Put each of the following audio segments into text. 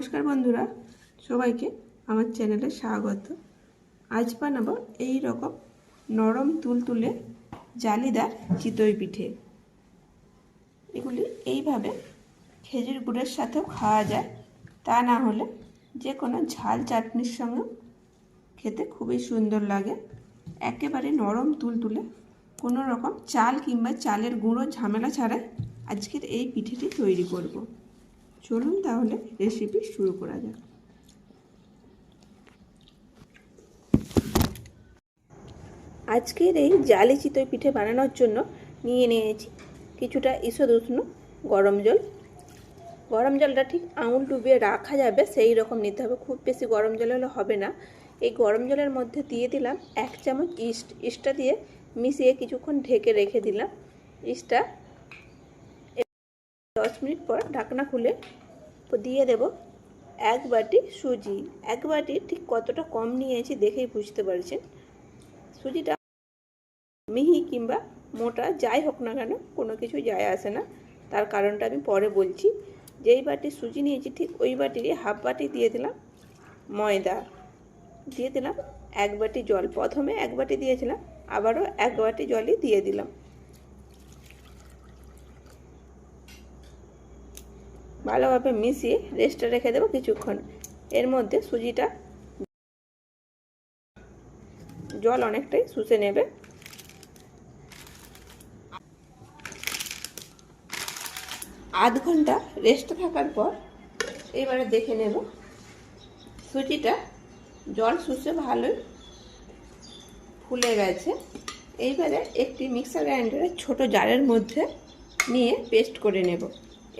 নমস্কার বন্ধুরা, সবাইকে আমার চ্যানেলে স্বাগত। আজ বানাবো এই রকম নরম তুলতুলে জালিদার চিতই পিঠে। এগুলি এইভাবে খেজুর গুড়ের সাথেও খাওয়া যায়। তা না হলে যে কোনো ঝাল চাটনির সঙ্গে খেতে খুবই সুন্দর লাগে। একেবারে নরম তুলতুলে কোনো রকম চাল কিংবা চালের গুঁড়ো ঝামেলা ছাড়াই আজকের এই পিঠেটি তৈরি করব। চলুন তাহলে রেসিপি শুরু করা যাক। আজকের এই জালি চিতই পিঠে বানানোর জন্য নিয়ে নিয়েছি কিছুটা ঈষদ উষ্ণ, গরম জল। গরম জলটা ঠিক আঙুল ডুবিয়ে রাখা যাবে, সেই রকম নিতে হবে। খুব বেশি গরম জল হলে হবে না। এই গরম জলের মধ্যে দিয়ে দিলাম এক চামচ ইস্ট। ইস্টটা দিয়ে মিশিয়ে কিছুক্ষণ ঢেকে রেখে দিলাম। ইস্টটা দশ মিনিট পর ঢাকনা খুলে দিয়ে দেব এক বাটি সুজি। এক বাটি ঠিক কতটা কম নিয়েছি দেখেই বুঝতে পারছেন। সুজিটা মিহি কিংবা মোটা যাই হোক না কেন, কোনো কিছু যায় আসে না। তার কারণটা আমি পরে বলছি। যেই বাটি সুজি নিয়েছি ঠিক ওই বাটিরই হাফ বাটি দিয়ে দিলাম ময়দা। দিয়ে দিলাম এক বাটি জল। প্রথমে এক বাটি দিয়েছিলাম, আবারও এক বাটি জলই দিয়ে দিলাম। ভালোভাবে মিশিয়ে রেস্টে রেখে দেবো কিছুক্ষণ। এর মধ্যে সুজিটা জল অনেকটাই শুষে নেবে। আধ ঘণ্টা রেস্টে থাকার পর এবারে দেখে নেব সুজিটা জল শুষে ভালোই ফুলে গেছে। এইবারে একটি মিক্সার গ্রাইন্ডারের ছোট জারের মধ্যে নিয়ে পেস্ট করে নেব।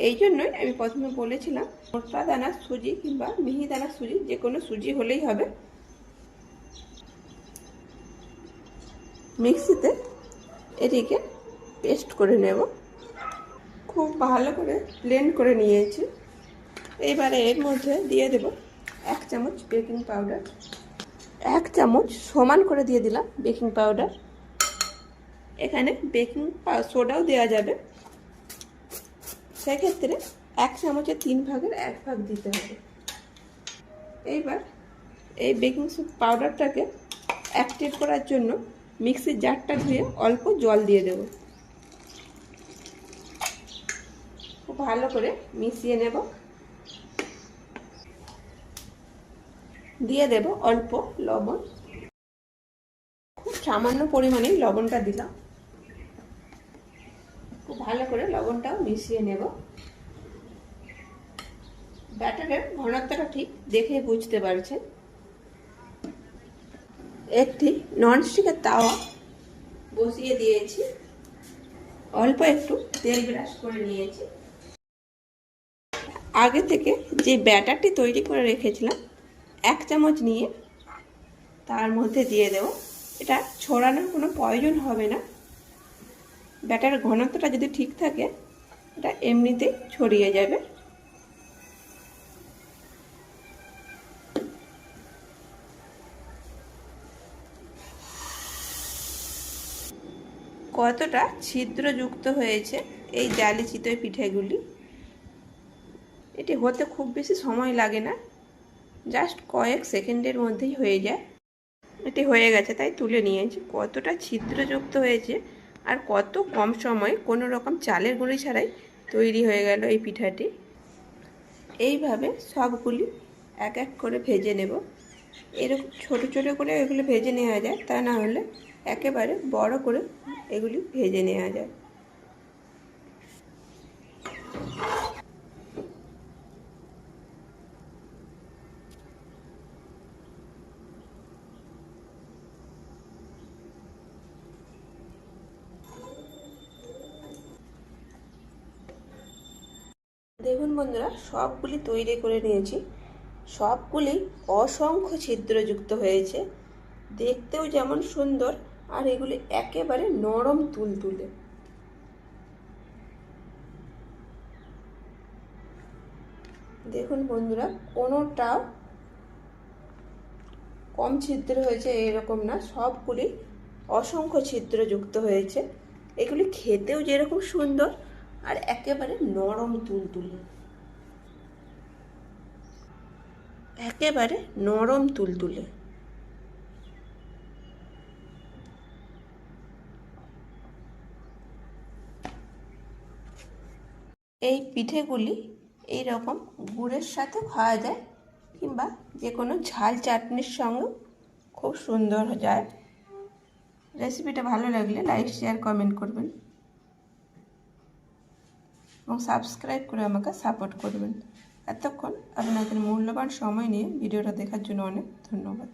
এই জন্যই আমি প্রথমে বলেছিলাম মোটা দানার সুজি কিংবা মিহি দানার সুজি, যে কোনো সুজি হলেই হবে। মিক্সিতে এটিকে পেস্ট করে নেব। খুব ভালো করে ব্লেন্ড করে নিয়েছি। এইবারে এর মধ্যে দিয়ে দেব এক চামচ বেকিং পাউডার। এক চামচ সমান করে দিয়ে দিলাম বেকিং পাউডার। এখানে বেকিং সোডাও দেওয়া যাবে। সেক্ষেত্রে এক চামচের তিন ভাগের এক ভাগ দিতে হবে। এইবার এই বেকিং পাউডারটাকে অ্যাক্টিভ করার জন্য মিক্সির জারটা ধুয়ে অল্প জল দিয়ে দেব। খুব ভালো করে মিশিয়ে নেব। দিয়ে দেব অল্প লবণ। খুব সামান্য পরিমাণেই লবণটা দিলাম। ভালো করে লবণটাও মিশিয়ে নেব। ব্যাটারের ঘনত্বটা ঠিক দেখে বুঝতে পারছেন। একটি ননস্টিকের তাওয়া বসিয়ে দিয়েছি। অল্প একটু তেল ব্রাশ করে নিয়েছি। আগে থেকে যে ব্যাটারটি তৈরি করে রেখেছিলাম, এক চামচ নিয়ে তার মধ্যে দিয়ে দেব। এটা ছড়ানোর কোনো প্রয়োজন হবে না। ব্যাটার ঘনত্বটা যদি ঠিক থাকে, এটা এমনিতেই ছড়িয়ে যাবে। কতটা ছিদ্রযুক্ত হয়েছে এই জালি চিতই পিঠেগুলি? এটি হতে খুব বেশি সময় লাগে না, জাস্ট কয়েক সেকেন্ডের মধ্যেই হয়ে যায়। এটি হয়ে গেছে, তাই তুলে নিয়েছি। কতটা ছিদ্রযুক্ত হয়েছে আর কত কম সময় কোনো রকম চালের গুঁড়ি ছাড়াই তৈরি হয়ে গেল এই পিঠাটি। এইভাবে সবগুলি এক এক করে ভেজে নেব। এরকম ছোট ছোট করে এগুলো ভেজে নেওয়া যায়, তা না হলে একেবারে বড় করে এগুলি ভেজে নেওয়া যায়। দেখুন বন্ধুরা, সবগুলি তৈরি করে নিয়েছি। সবগুলি অসংখ্য ছিদ্রযুক্ত হয়েছে। দেখতেও যেমন সুন্দর, আর এগুলি একেবারে নরম তুলতুলে। দেখুন বন্ধুরা, কোনোটাও কম ছিদ্র হয়েছে, এরকম না। সবগুলি অসংখ্য ছিদ্রযুক্ত হয়েছে। এগুলি খেতেও যেরকম সুন্দর আর একেবারে নরম তুলতুলে। একেবারে নরম তুলতুলে। এই পিঠেগুলি এই রকম গুড়ের সাথে খাওয়া যায় কিংবা যে কোনো ঝাল চাটনির সঙ্গে খুব সুন্দর যায় রেসিপিটা ভালো লাগলে লাইক শেয়ার কমেন্ট করবেন। এবং সাবস্ক্রাইব করে আমাকে সাপোর্ট করবেন। এতক্ষণ আপনাদের মূল্যবান সময় নিয়ে ভিডিওটা দেখার জন্য অনেক ধন্যবাদ।